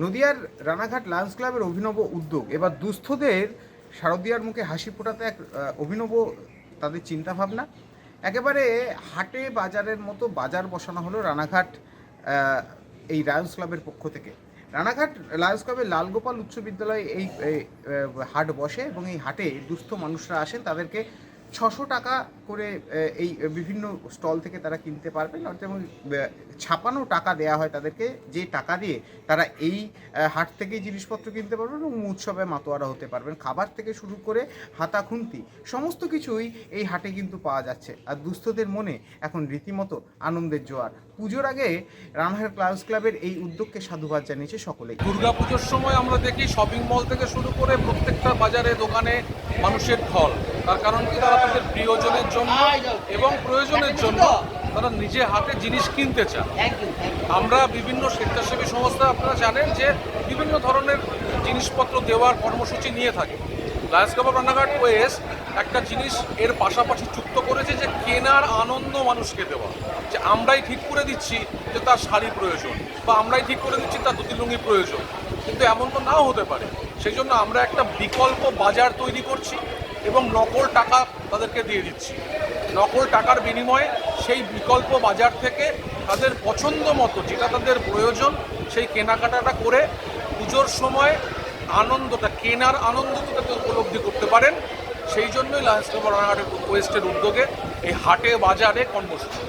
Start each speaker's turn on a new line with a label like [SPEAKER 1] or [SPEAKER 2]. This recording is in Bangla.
[SPEAKER 1] নদিয়ার রানাঘাট লায়ন্স ক্লাবের অভিনব উদ্যোগ। এবার দুস্থদের শারদীয়ার মুখে হাসি ফোটাতে এক অভিনব তাদের চিন্তাভাবনা। একেবারে হাটে বাজারের মতো বাজার বসানো হলো রানাঘাট এই লায়ন্স ক্লাবের পক্ষ থেকে। রানাঘাট লায়ন্স ক্লাবের লালগোপাল উচ্চ বিদ্যালয়ে এই হাট বসে এবং এই হাটে দুস্থ মানুষরা আসেন। তাদেরকে ছশো টাকা করে এই বিভিন্ন স্টল থেকে তারা কিনতে পারবেন অর্থাৎ এবং ছাপানো টাকা দেয়া হয় তাদেরকে। যে টাকা দিয়ে তারা এই হাট থেকেই জিনিসপত্র কিনতে পারবেন এবং উৎসবে মাতোয়ারা হতে পারবেন। খাবার থেকে শুরু করে হাতা খুন্তি সমস্ত কিছুই এই হাটে কিন্তু পাওয়া যাচ্ছে। আর দুস্থদের মনে এখন রীতিমতো আনন্দের জোয়ার। পুজোর আগে রানাঘাট ক্লাবস ক্লাবের এই উদ্যোগকে সাধুবাদ জানিয়েছে সকলেই।
[SPEAKER 2] দুর্গাপুজোর সময় আমরা দেখি শপিং মল থেকে শুরু করে প্রত্যেকটা বাজারে, দোকানে মানুষের ঢল। তার কারণ কি তারা তাদের প্রিয়জনের জন্য এবং প্রয়োজনের জন্য তারা নিজে হাতে জিনিস কিনতে চান আমরা বিভিন্ন স্বেচ্ছাসেবী সংস্থা, আপনারা জানেন যে বিভিন্ন ধরনের জিনিসপত্র দেওয়ার কর্মসূচি নিয়ে থাকে। Lions Club of Ranaghat west একটা জিনিস এর পাশাপাশি যুক্ত করেছে যে কেনার আনন্দ মানুষকে দেওয়া। যে আমরাই ঠিক করে দিচ্ছি যে তার শাড়ি প্রয়োজন বা আমরাই ঠিক করে দিচ্ছি তার ধুতি লুঙ্গি প্রয়োজন। কিন্তু এমন তো নাও হতে পারে। সেই জন্য আমরা একটা বিকল্প বাজার তৈরি করছি। এবং নকল টাকা তাদেরকে দিয়ে দিচ্ছি। নকল টাকার বিনিময়ে সেই বিকল্প বাজার থেকে তাদের পছন্দ মতো যেটা তাদের প্রয়োজন, সেই কেনাকাটাটা করে পুজোর সময় আনন্দটা, কেনার আনন্দটা উপলব্ধি করতে পারেন। সেই জন্যই লায়ন্স ওয়েস্টের উদ্যোগে এই হাটে বাজারে কর্মসূচি।